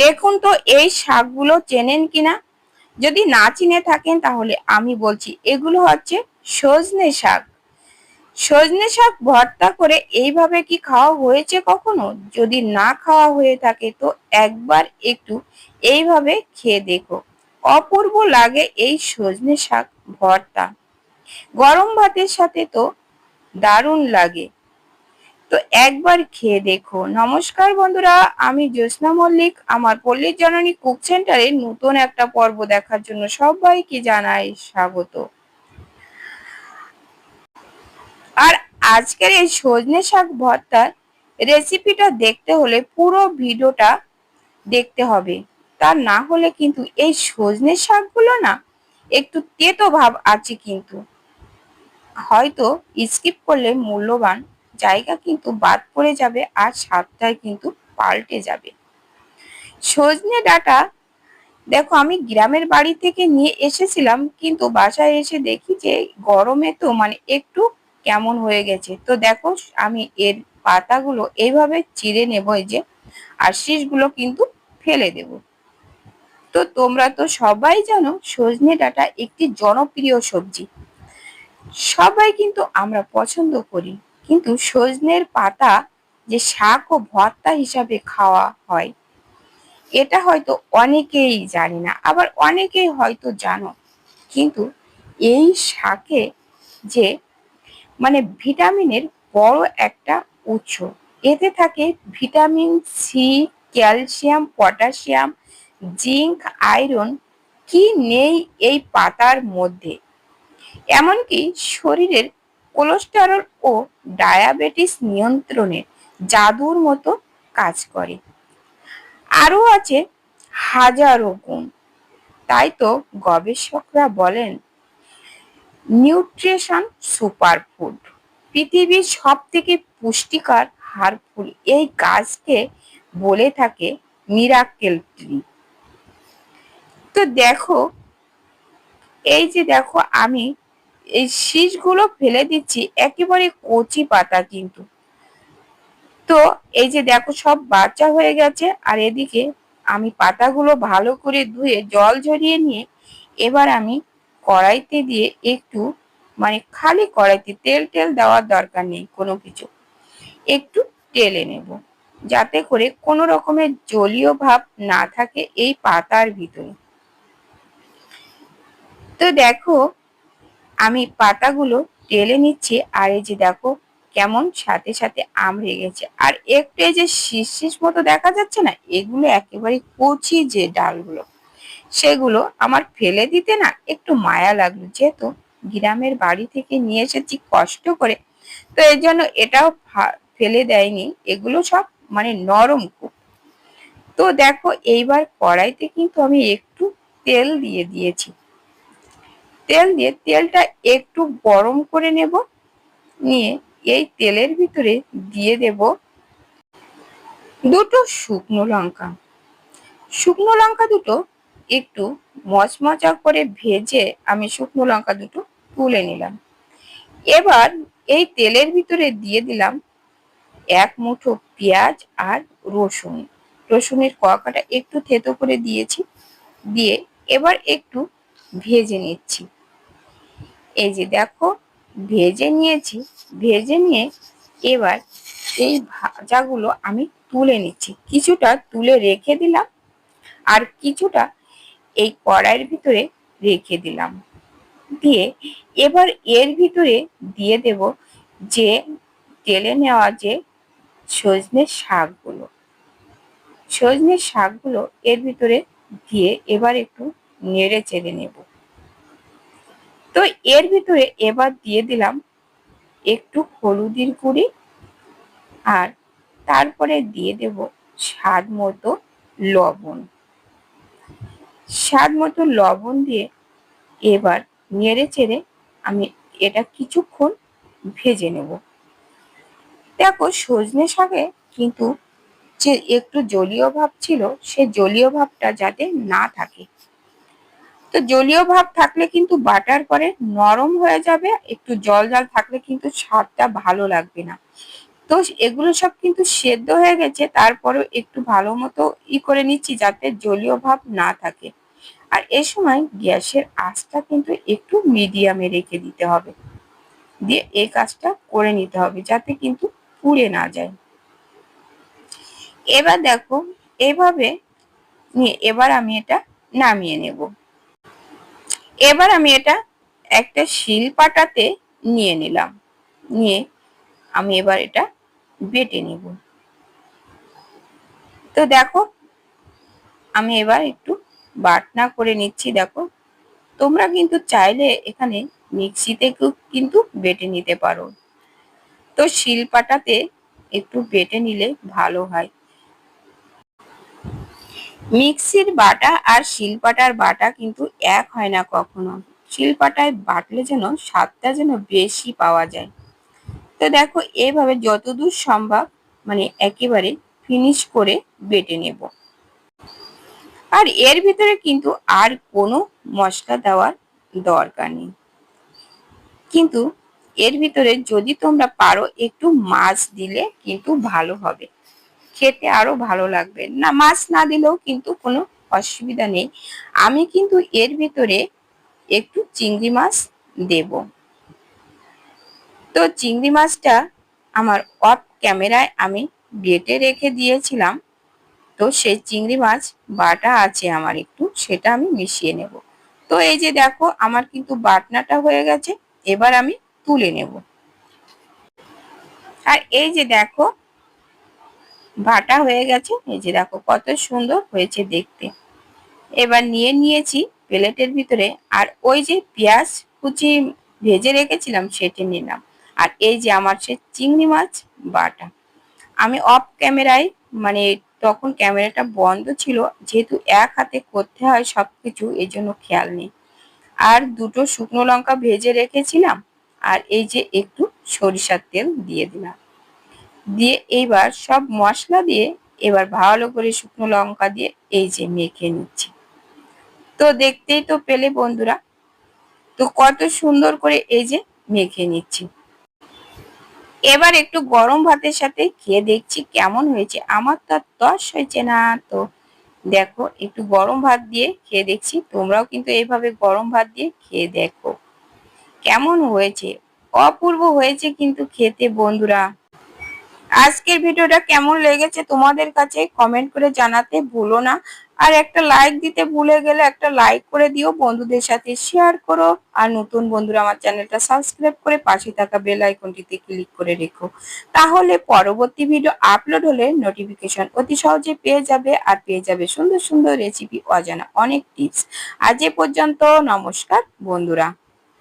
দেখুন তো এই শাকগুলো চেনেন কিনা? যদি না চিনে থাকেন তাহলে আমি বলছি, এগুলো হচ্ছে সজনে শাক। সজনে শাক ভর্তা করে এইভাবে কি খাওয়া হয়েছে কখনো? যদি না খাওয়া হয়ে থাকে তো একবার একটু এইভাবে খেয়ে দেখো। অপূর্ব লাগে এই সজনে শাক ভর্তা। গরম ভাতের সাথে তো দারুণ লাগে। তো একবার খেয়ে দেখো। নমস্কার বন্ধুরা, আমি জ্যোৎস্না মল্লিক। আমার পল্লীর জননী কুক সেন্টারে নতুন একটা পর্ব দেখার জন্য সবাইকে জানাই স্বাগত। আর আজকের এই সজনে শাক ভর্তার রেসিপিটা দেখতে হলে পুরো ভিডিওটা দেখতে হবে। তা না হলে কিন্তু এই সজনে শাকগুলো না একটু তেতো ভাব আছে কিন্তু। হয়তো স্কিপ করলে মূল্যবান জায়গা কিন্তু বাদ পড়ে যাবে আর স্বাদটাই কিন্তু পাল্টে যাবে। সজনে ডাটা, দেখো আমি গ্রামের বাড়ি থেকে নিয়ে এসেছিলাম, কিন্তু বাসায় এসে দেখি যে গরমে তো মানে একটু কেমন হয়ে গেছে। তো দেখো আমি এর পাতাগুলো এইভাবে চিড়ে নেব যে, আর শীষগুলো কিন্তু ফেলে দেব। তো তোমরা তো সবাই জানো সজনে ডাটা একটি জনপ্রিয় সবজি। সবাই কিন্তু আমরা পছন্দ করি। কিন্তু সজনের পাতা যে শাক ও ভর্তা হিসাবে খাওয়া হয়, এটা হয়তো অনেকেই জানি না, আবার অনেকেই হয়তো জানো। কিন্তু এই শাকে যে মানে ভিটামিনের বড় একটা উৎস, এতে থাকে vitamin C, calcium, potassium, zinc, iron, কি নেই এই পাতার মধ্যে। এমনকি শরীরের কোলেস্টেরল ও ডায়াবেটিস নিয়ন্ত্রণে জাদুর মতো কাজ করে। আরও আছে হাজারো গুণ। তাই তো গবেষকরা বলেন, নিউট্রিশন সুপারফুড পৃথিবীর সব থেকে পুষ্টিকর হারফুল এই গাছকে বলে থাকে মিরাকেল ট্রি। তো দেখো, এই যে দেখো আমি এই শীষগুলো ফেলে দিচ্ছি, একেবারে কচি পাতা কিন্তু। তো এই যে দেখো, সব বাচ্চা হয়ে গেছে, আর এদিকে আমি পাতাগুলো ভালো করে ধুয়ে জল ঝরিয়ে নিয়ে এবার আমি কড়াইতে দিয়ে একটু মানে খালি কড়াইতে তেল টেল দেওয়ার দরকার নেই কোনো কিছু। একটু টেলে নেব, যাতে করে কোনো রকমের জলীয় ভাব না থাকে এই পাতার ভিতরে। তো দেখো আমি পাতাগুলো টেলে নিচ্ছি, আর এই যে দেখো কেমন সাথে সাথে আমড়ে গেছে। আর একটু এই যে শীষ শীষ মতো দেখা যাচ্ছে না, এগুলো একেবারে কচি যে ডালগুলো, সেগুলো আমার ফেলে দিতে না একটু মায়া লাগল। যেহেতু গ্রামের বাড়ি থেকে নিয়ে এসেছি কষ্ট করে, তো এই জন্য এটাও ফেলে দেয়নি। এগুলো সব মানে নরম খুব তো দেখো এইবার কড়াইতে কিন্তু আমি একটু তেল দিয়ে দিয়েছি। তেল দিয়ে তেলটা একটু গরম করে নেব। নিয়ে এই তেলের ভিতরে দিয়ে দেব দুটো শুকনো লঙ্কা। শুকনো লঙ্কা দুটো একটু মচমচা করে ভেজে আমি শুকনো লঙ্কা দুটো তুলে নিলাম। এবার এই তেলের ভিতরে দিয়ে দিলাম এক মুঠো পেঁয়াজ আর রসুন। রসুনের কয়াকাটা একটু থেতো করে দিয়েছি। দিয়ে এবার একটু ভেজে নিচ্ছি। এই যে দেখো, ভেজে নিয়েছি, ভেজে নিয়ে এবার এই ভাজাগুলো আমি তুলে নিচ্ছি। কিছুটা তুলে রেখে দিলাম আর কিছুটা এই কড়াইয়ের ভিতরে রেখে দিলাম। দিয়ে এবার এর ভিতরে দিয়ে দেব যে তেলে নেওয়া যে সজনের শাকগুলো। সজনের শাকগুলো এর ভিতরে দিয়ে এবার একটু নেড়ে চেড়ে নেব। তো এর ভিতরে এবার দিয়ে দিলাম একটু হলুদের গুঁড়ি আর তারপরে দিয়ে দেব স্বাদ মতো লবণ। স্বাদ মতো লবণ দিয়ে এবার নেড়ে চেড়ে আমি এটা কিছুক্ষণ ভেজে নেব। দেখো সজনে শাকে কিন্তু যে একটু জলীয় ভাব ছিল, সে জলীয় ভাবটা যাতে না থাকে। তো জলীয় ভাব থাকলে কিন্তু বাটার পরে নরম হয়ে যাবে, একটু জল জল থাকলে কিন্তু স্বাদটা ভালো লাগবে না। তো এগুলো সব কিন্তু সেদ্ধ হয়ে গেছে, তারপরেও একটু ভালো মতো ই করে নিচ্ছি যাতে জলীয় ভাব না থাকে। আর এ সময় গ্যাসের আঁচটা কিন্তু একটু মিডিয়ামে রেখে দিতে হবে। দিয়ে এই কাজটা করে নিতে হবে যাতে কিন্তু পুড়ে না যায়। এবার দেখো, এভাবে নিয়ে এবার আমি এটা নামিয়ে নেব। এবার আমি এটা একটা শিল পাটাতে নিয়ে নিলাম। নিয়ে আমি এবার এটা বেটে নিব। তো দেখো, আমি এবার একটু বাটনা করে নিচ্ছি, দেখো। তোমরা কিন্তু চাইলে এখানে মিক্সিতে কিন্তু বেটে নিতে পারো। তো শিলপাটাতে একটু বেটে নিলে ভালো হয়। মিক্সির বাটা আর শিলপাটার বাটা কিন্তু এক হয় না কখনো। শিলপাটায় বাটলে যেন স্বাদটা যেন বেশি পাওয়া যায়। তো দেখো, এভাবে যতদূর সম্ভব মানে একেবারে ফিনিশ করে বেটে নেব। আর এর ভিতরে কিন্তু আর কোনো মশলা দেওয়ার দরকার নেই। কিন্তু এর ভিতরে যদি তোমরা পারো, একটু মাছ দিলে কিন্তু ভালো হবে। খেতে আরও ভালো লাগবে। না, মাছ না দিলেও কিন্তু কোনো অসুবিধা নেই। আমি কিন্তু এর ভিতরে একটু চিংড়ি মাছ দেব। তো চিংড়ি মাছটা আমার অফ ক্যামেরায় আমি বেটে রেখে দিয়েছিলাম। তো সেই চিংড়ি মাছ বাটা আছে আমার একটু, সেটা আমি মিশিয়ে নেব। তো এই যে দেখো, আমার কিন্তু বাটনাটা হয়ে গেছে, এবার আমি তুলে নেব। আর এই যে দেখো ভাটা হয়ে গেছে। এই যে দেখো কত সুন্দর হয়েছে দেখতে। এবার নিয়ে নিয়েছি প্লেটের ভিতরে। আর ওই যে পেঁয়াজ কুচি ভেজে রেখেছিলাম সেটি নিলাম। আর এই যে আমার সে চিংড়ি মাছ বাটা। আমি অফ ক্যামেরায় মানে তখন ক্যামেরাটা বন্ধ ছিল, যেহেতু এক হাতে করতে হয় সব কিছু এই জন্য খেয়াল নেই। আর দুটো শুকনো লঙ্কা ভেজে রেখেছিলাম। আর এই যে একটু সরিষার তেল দিয়ে দিলাম। দিয়ে এইবার সব মশলা দিয়ে এবার ভালো করে শুকনো লঙ্কা দিয়ে এই যে মেখে নিচ্ছি। তো দেখতেই তো পেলে বন্ধুরা, তো কত সুন্দর করে এই যে মেখে নিচ্ছি। এবার একটু গরম ভাতের সাথে খেয়ে দেখছি কেমন হয়েছে, আমার তো আর তস হয়েছে না। তো দেখো, একটু গরম ভাত দিয়ে খেয়ে দেখছি, তোমরাও কিন্তু এইভাবে গরম ভাত দিয়ে খেয়ে দেখো। কেমন হয়েছে? অপূর্ব হয়েছে কিন্তু খেতে বন্ধুরা। আজকের ভিডিওটা কেমন লেগেছে তোমাদের কাছে কমেন্ট করে জানাতে ভুলো না। আর একটা লাইক দিতে ভুলে গেলে একটা লাইক করে দিও, বন্ধুদের সাথে শেয়ার করো, আর নতুন বন্ধুরা আমার চ্যানেলটা সাবস্ক্রাইব করে পাশে থাকা বেল আইকনটিতে ক্লিক করে রেখো। তাহলে পরবর্তী ভিডিও আপলোড হলে নোটিফিকেশন অতি সহজে পেয়ে যাবে, আর পেয়ে যাবে সুন্দর সুন্দর রেসিপি অজানা অনেক টিপস আজ এ পর্যন্ত নমস্কার বন্ধুরা।